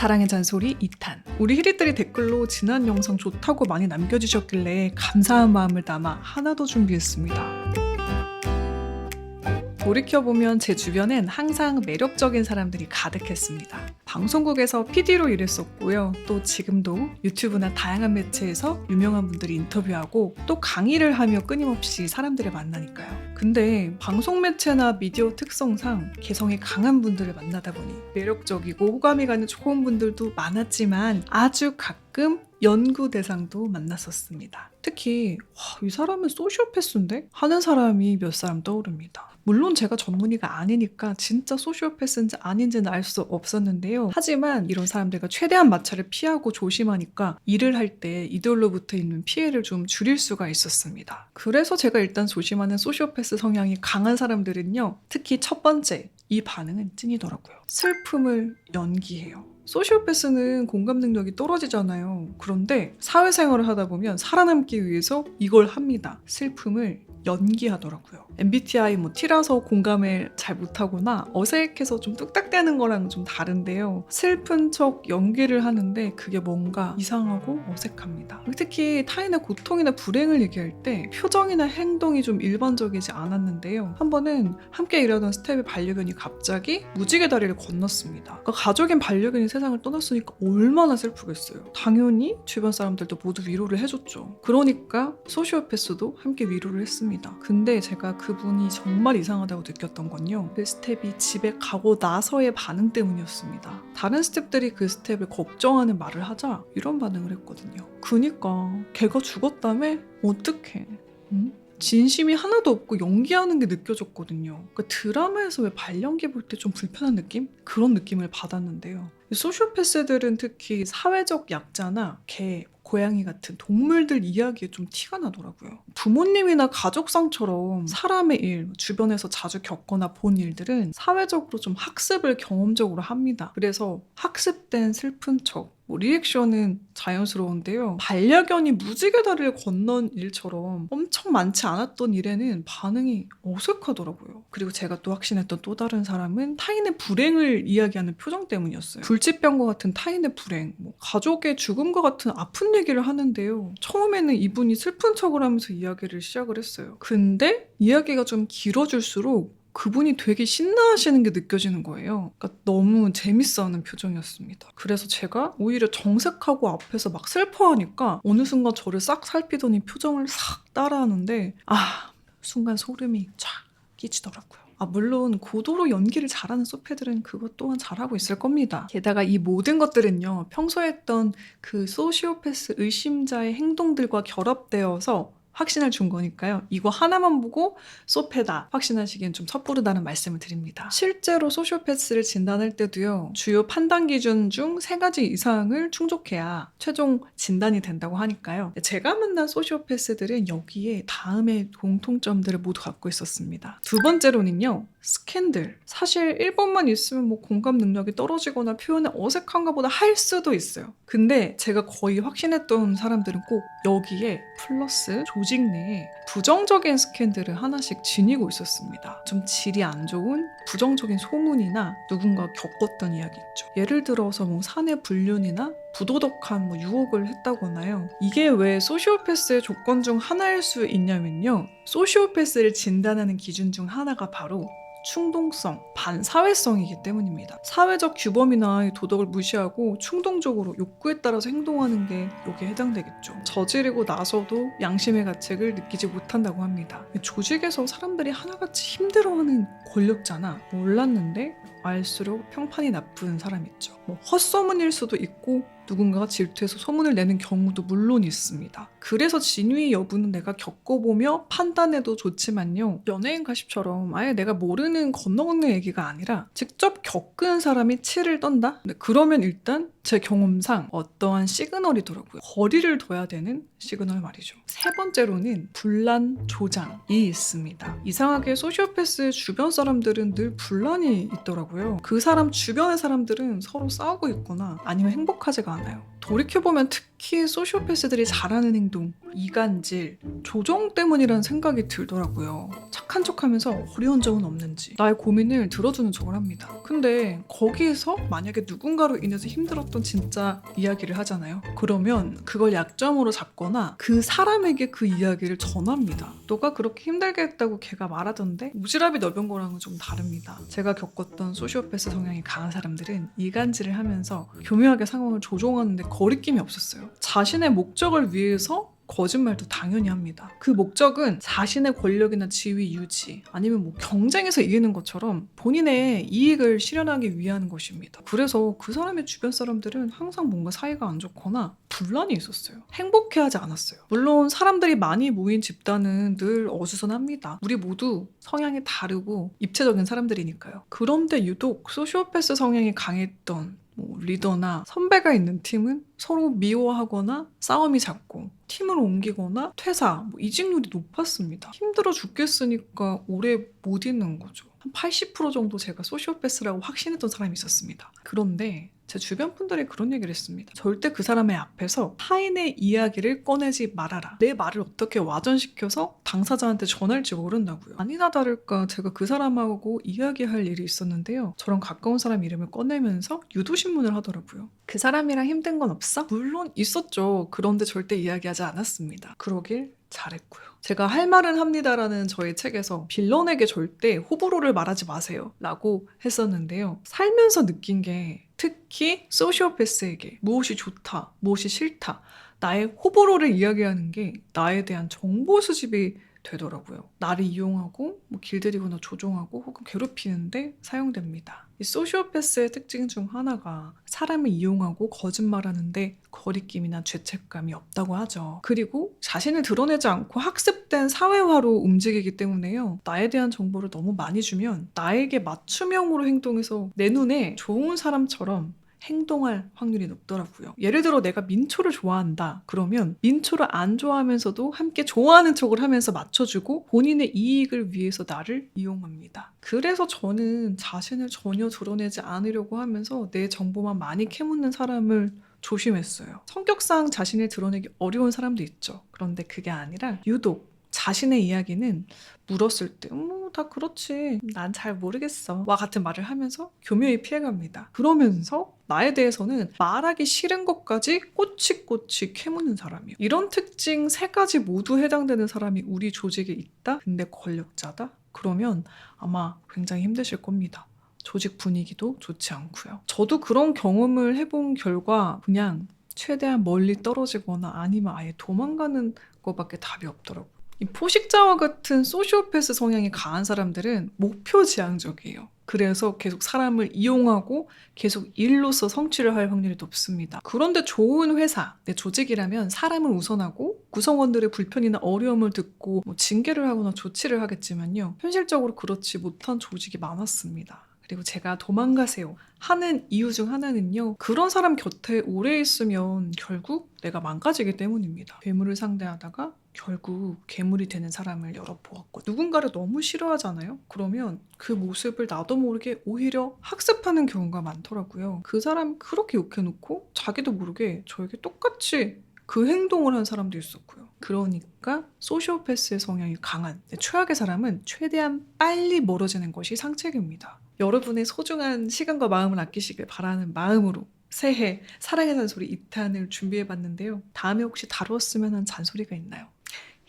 사랑의 잔소리 2탄. 우리 히리들이 댓글로 지난 영상 좋다고 많이 남겨주셨길래 감사한 마음을 담아 하나 더 준비했습니다. 돌이켜보면 제 주변엔 항상 매력적인 사람들이 가득했습니다. 방송국에서 PD로 일했었고요. 또 지금도 유튜브나 다양한 매체에서 유명한 분들이 인터뷰하고 또 강의를 하며 끊임없이 사람들을 만나니까요. 근데 방송 매체나 미디어 특성상 개성이 강한 분들을 만나다 보니 매력적이고 호감이 가는 좋은 분들도 많았지만 아주 가끔 연구 대상도 만났었습니다. 특히 와, 이 사람은 소시오패스인데 하는 사람이 몇 사람 떠오릅니다. 물론 제가 전문의가 아니니까 진짜 소시오패스인지 아닌지는 알 수 없었는데요. 하지만 이런 사람들과 최대한 마찰을 피하고 조심하니까 일을 할 때 이들로부터 있는 피해를 좀 줄일 수가 있었습니다. 그래서 제가 일단 조심하는 소시오패스 성향이 강한 사람들은요. 특히 첫 번째, 이 반응은 찐이더라고요. 슬픔을 연기해요. 소시오패스는 공감 능력이 떨어지잖아요. 그런데 사회생활을 하다 보면 살아남기 위해서 이걸 합니다. 슬픔을 연기하더라고요. MBTI 뭐 T라서 공감을 잘 못하거나 어색해서 좀 뚝딱대는 거랑 좀 다른데요. 슬픈 척 연기를 하는데 그게 뭔가 이상하고 어색합니다. 특히 타인의 고통이나 불행을 얘기할 때 표정이나 행동이 좀 일반적이지 않았는데요. 한 번은 함께 일하던 스텝의 반려견이 갑자기 무지개 다리를 건넜습니다. 그러니까 가족인 반려견이 세상을 떠났으니까 얼마나 슬프겠어요. 당연히 주변 사람들도 모두 위로를 해줬죠. 그러니까 소시오패스도 함께 위로를 했습니다. 근데 제가 그분이 정말 이상하다고 느꼈던 건요. 그 스텝이 집에 가고 나서의 반응 때문이었습니다. 다른 스텝들이 그 스텝을 걱정하는 말을 하자 이런 반응을 했거든요. 그니까 걔가 죽었다며? 어떡해. 응? 진심이 하나도 없고 연기하는 게 느껴졌거든요. 그러니까 드라마에서 왜 발연기 볼 때 좀 불편한 느낌? 그런 느낌을 받았는데요. 이 소시오패스들은 특히 사회적 약자나 개, 고양이 같은 동물들 이야기에 좀 티가 나더라고요. 부모님이나 가족상처럼 사람의 일, 주변에서 자주 겪거나 본 일들은 사회적으로 좀 학습을 경험적으로 합니다. 그래서 학습된 슬픈 척, 뭐 리액션은 자연스러운데요. 반려견이 무지개 다리를 건넌 일처럼 엄청 많지 않았던 일에는 반응이 어색하더라고요. 그리고 제가 또 확신했던 또 다른 사람은 타인의 불행을 이야기하는 표정 때문이었어요. 불치병과 같은 타인의 불행, 뭐 가족의 죽음과 같은 아픈 얘기를 하는데요. 처음에는 이분이 슬픈 척을 하면서 이야기를 시작을 했어요. 근데 이야기가 좀 길어질수록 그분이 되게 신나하시는 게 느껴지는 거예요. 그러니까 너무 재밌어하는 표정이었습니다. 그래서 제가 오히려 정색하고 앞에서 막 슬퍼하니까 어느 순간 저를 싹 살피더니 표정을 싹 따라하는데 아 순간 소름이 쫙 끼치더라고요. 아, 물론 고도로 연기를 잘하는 소패들은 그것 또한 잘하고 있을 겁니다. 게다가 이 모든 것들은요, 평소에 했던 그 소시오패스 의심자의 행동들과 결합되어서 확신을 준 거니까요. 이거 하나만 보고 소패다 확신하시기엔 좀 섣부르다는 말씀을 드립니다. 실제로 소시오패스를 진단할 때도요. 주요 판단 기준 중 세 가지 이상을 충족해야 최종 진단이 된다고 하니까요. 제가 만난 소시오패스들은 여기에 다음의 공통점들을 모두 갖고 있었습니다. 두 번째로는요. 스캔들. 사실 1번만 있으면 뭐 공감 능력이 떨어지거나 표현에 어색한가 보다 할 수도 있어요. 근데 제가 거의 확신했던 사람들은 꼭 여기에 플러스 조직 내에 부정적인 스캔들을 하나씩 지니고 있었습니다. 좀 질이 안 좋은 부정적인 소문이나 누군가 겪었던 이야기 있죠. 예를 들어서 뭐 사내 불륜이나 부도덕한 뭐 유혹을 했다거나요. 이게 왜 소시오패스의 조건 중 하나일 수 있냐면요. 소시오패스를 진단하는 기준 중 하나가 바로 충동성, 반사회성이기 때문입니다. 사회적 규범이나 이 도덕을 무시하고 충동적으로 욕구에 따라서 행동하는 게 여기에 해당되겠죠. 저지르고 나서도 양심의 가책을 느끼지 못한다고 합니다. 조직에서 사람들이 하나같이 힘들어하는 권력자나 몰랐는데 알수록 평판이 나쁜 사람 있죠. 뭐 헛소문일 수도 있고 누군가가 질투해서 소문을 내는 경우도 물론 있습니다. 그래서 진위 여부는 내가 겪어보며 판단해도 좋지만요. 연예인 가십처럼 아예 내가 모르는 건너건너 얘기가 아니라 직접 겪은 사람이 치를 떤다? 네, 그러면 일단 제 경험상 어떠한 시그널이더라고요. 거리를 둬야 되는 시그널 말이죠. 세 번째로는 분란 조장이 있습니다. 이상하게 소시오패스 주변 사람들은 늘 분란이 있더라고요. 그 사람 주변의 사람들은 서로 싸우고 있거나 아니면 행복하지가 않아요. 돌이켜보면 특히 특히 소시오패스들이 잘하는 행동, 이간질, 조정 때문이라는 생각이 들더라고요. 착한 척 하면서 어려운 점은 없는지 나의 고민을 들어주는 척을 합니다. 근데 거기에서 만약에 누군가로 인해서 힘들었던 진짜 이야기를 하잖아요. 그러면 그걸 약점으로 잡거나 그 사람에게 그 이야기를 전합니다. 너가 그렇게 힘들게 했다고 걔가 말하던데 우지랖이 넓은 거랑은 좀 다릅니다. 제가 겪었던 소시오패스 성향이 강한 사람들은 이간질을 하면서 교묘하게 상황을 조종하는데 거리낌이 없었어요. 자신의 목적을 위해서 거짓말도 당연히 합니다. 그 목적은 자신의 권력이나 지위 유지 아니면 뭐 경쟁에서 이기는 것처럼 본인의 이익을 실현하기 위한 것입니다. 그래서 그 사람의 주변 사람들은 항상 뭔가 사이가 안 좋거나 분란이 있었어요. 행복해하지 않았어요. 물론 사람들이 많이 모인 집단은 늘 어수선합니다. 우리 모두 성향이 다르고 입체적인 사람들이니까요. 그런데 유독 소시오패스 성향이 강했던 뭐 리더나 선배가 있는 팀은 서로 미워하거나 싸움이 잦고 팀을 옮기거나 퇴사, 뭐 이직률이 높았습니다. 힘들어 죽겠으니까 오래 못 있는 거죠. 한 80% 정도 제가 소시오패스라고 확신했던 사람이 있었습니다. 그런데 제 주변 분들이 그런 얘기를 했습니다. 절대 그 사람의 앞에서 타인의 이야기를 꺼내지 말아라. 내 말을 어떻게 와전시켜서 당사자한테 전할지 모른다고요. 아니나 다를까 제가 그 사람하고 이야기할 일이 있었는데요. 저랑 가까운 사람 이름을 꺼내면서 유도신문을 하더라고요. 그 사람이랑 힘든 건 없어? 물론 있었죠. 그런데 절대 이야기하지 않았습니다. 그러길 잘했고요. 제가 할 말은 합니다라는 저의 책에서 빌런에게 절대 호불호를 말하지 마세요. 라고 했었는데요. 살면서 느낀 게 특히 소시오패스에게 무엇이 좋다, 무엇이 싫다, 나의 호불호를 이야기하는 게 나에 대한 정보 수집이 되더라고요. 나를 이용하고 뭐 길들이거나 조종하고 혹은 괴롭히는데 사용됩니다. 이 소시오패스의 특징 중 하나가 사람을 이용하고 거짓말하는데 거리낌이나 죄책감이 없다고 하죠. 그리고 자신을 드러내지 않고 학습된 사회화로 움직이기 때문에요. 나에 대한 정보를 너무 많이 주면 나에게 맞춤형으로 행동해서 내 눈에 좋은 사람처럼 행동할 확률이 높더라고요. 예를 들어 내가 민초를 좋아한다. 그러면 민초를 안 좋아하면서도 함께 좋아하는 척을 하면서 맞춰주고 본인의 이익을 위해서 나를 이용합니다. 그래서 저는 자신을 전혀 드러내지 않으려고 하면서 내 정보만 많이 캐묻는 사람을 조심했어요. 성격상 자신을 드러내기 어려운 사람도 있죠. 그런데 그게 아니라 유독 자신의 이야기는 물었을 때, 음, 다 그렇지. 난 잘 모르겠어. 와 같은 말을 하면서 교묘히 피해갑니다. 그러면서 나에 대해서는 말하기 싫은 것까지 꼬치꼬치 캐묻는 사람이에요. 이런 특징 세 가지 모두 해당되는 사람이 우리 조직에 있다? 근데 권력자다? 그러면 아마 굉장히 힘드실 겁니다. 조직 분위기도 좋지 않고요. 저도 그런 경험을 해본 결과 그냥 최대한 멀리 떨어지거나 아니면 아예 도망가는 것밖에 답이 없더라고요. 이 포식자와 같은 소시오패스 성향이 강한 사람들은 목표 지향적이에요. 그래서 계속 사람을 이용하고 계속 일로서 성취를 할 확률이 높습니다. 그런데 좋은 회사, 내 조직이라면 사람을 우선하고 구성원들의 불편이나 어려움을 듣고 뭐 징계를 하거나 조치를 하겠지만요. 현실적으로 그렇지 못한 조직이 많았습니다. 그리고 제가 도망가세요 하는 이유 중 하나는요. 그런 사람 곁에 오래 있으면 결국 내가 망가지기 때문입니다. 괴물을 상대하다가 결국 괴물이 되는 사람을 여러 보았고 누군가를 너무 싫어하잖아요. 그러면 그 모습을 나도 모르게 오히려 학습하는 경우가 많더라고요. 그 사람 그렇게 욕해놓고 자기도 모르게 저에게 똑같이 그 행동을 한 사람도 있었고요. 그러니까 소시오패스의 성향이 강한 최악의 사람은 최대한 빨리 멀어지는 것이 상책입니다. 여러분의 소중한 시간과 마음을 아끼시길 바라는 마음으로 새해 사랑의 잔소리 2탄을 준비해봤는데요. 다음에 혹시 다루었으면 한 잔소리가 있나요?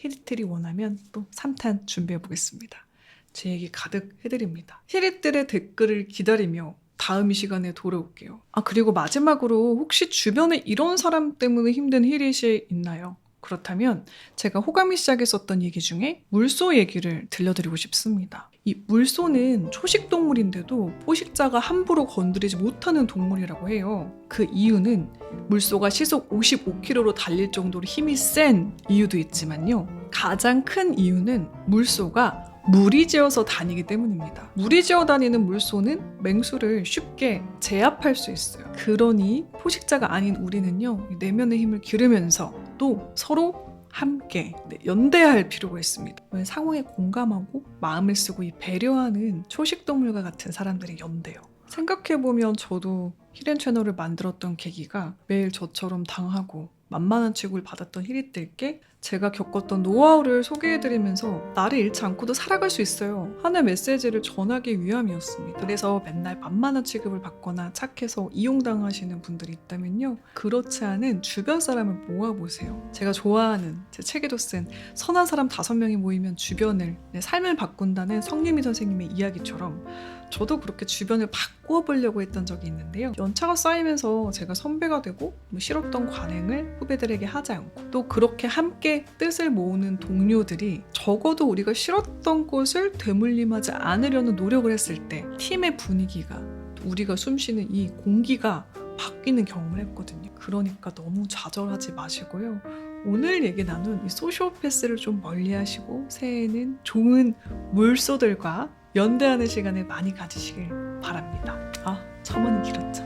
히리틀이 원하면 또 3탄 준비해 보겠습니다. 제 얘기 가득 해드립니다. 히리틀의 댓글을 기다리며 다음 이 시간에 돌아올게요. 아, 그리고 마지막으로 혹시 주변에 이런 사람 때문에 힘든 히릿이 있나요? 그렇다면 제가 호감이 시작했었던 얘기 중에 물소 얘기를 들려드리고 싶습니다. 이 물소는 초식 동물인데도 포식자가 함부로 건드리지 못하는 동물이라고 해요. 그 이유는 물소가 시속 55km로 달릴 정도로 힘이 센 이유도 있지만요. 가장 큰 이유는 물소가 무리지어서 다니기 때문입니다. 무리지어 다니는 물소는 맹수를 쉽게 제압할 수 있어요. 그러니 포식자가 아닌 우리는요, 내면의 힘을 기르면서 또 서로 함께 네, 연대할 필요가 있습니다. 왜 상황에 공감하고 마음을 쓰고 이 배려하는 초식동물과 같은 사람들이 연대요. 생각해보면 저도 히렌 채널을 만들었던 계기가 매일 저처럼 당하고 만만한 취급을 받았던 히릿들께 제가 겪었던 노하우를 소개해드리면서 나를 잃지 않고도 살아갈 수 있어요 하는 메시지를 전하기 위함이었습니다. 그래서 맨날 만만한 취급을 받거나 착해서 이용당하시는 분들이 있다면요. 그렇지 않은 주변 사람을 모아보세요. 제가 좋아하는 제 책에도 쓴 선한 사람 다섯 명이 모이면 주변을 내 삶을 바꾼다는 성유미 선생님의 이야기처럼 저도 그렇게 주변을 바꿔보려고 했던 적이 있는데요. 연차가 쌓이면서 제가 선배가 되고 뭐 싫었던 관행을 후배들에게 하지 않고 또 그렇게 함께 뜻을 모으는 동료들이 적어도 우리가 싫었던 곳을 되물림하지 않으려는 노력을 했을 때 팀의 분위기가 또 우리가 숨쉬는 이 공기가 바뀌는 경험을 했거든요. 그러니까 너무 좌절하지 마시고요. 오늘 얘기 나눈 이 소시오패스를 좀 멀리 하시고 새해에는 좋은 물소들과 연대하는 시간을 많이 가지시길 바랍니다. 아, 첨언이 길었죠.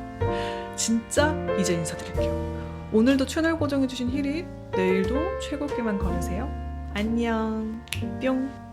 진짜 이제 인사드릴게요. 오늘도 채널 고정해주신 히릿, 내일도 최고께만 걸으세요. 안녕. 뿅.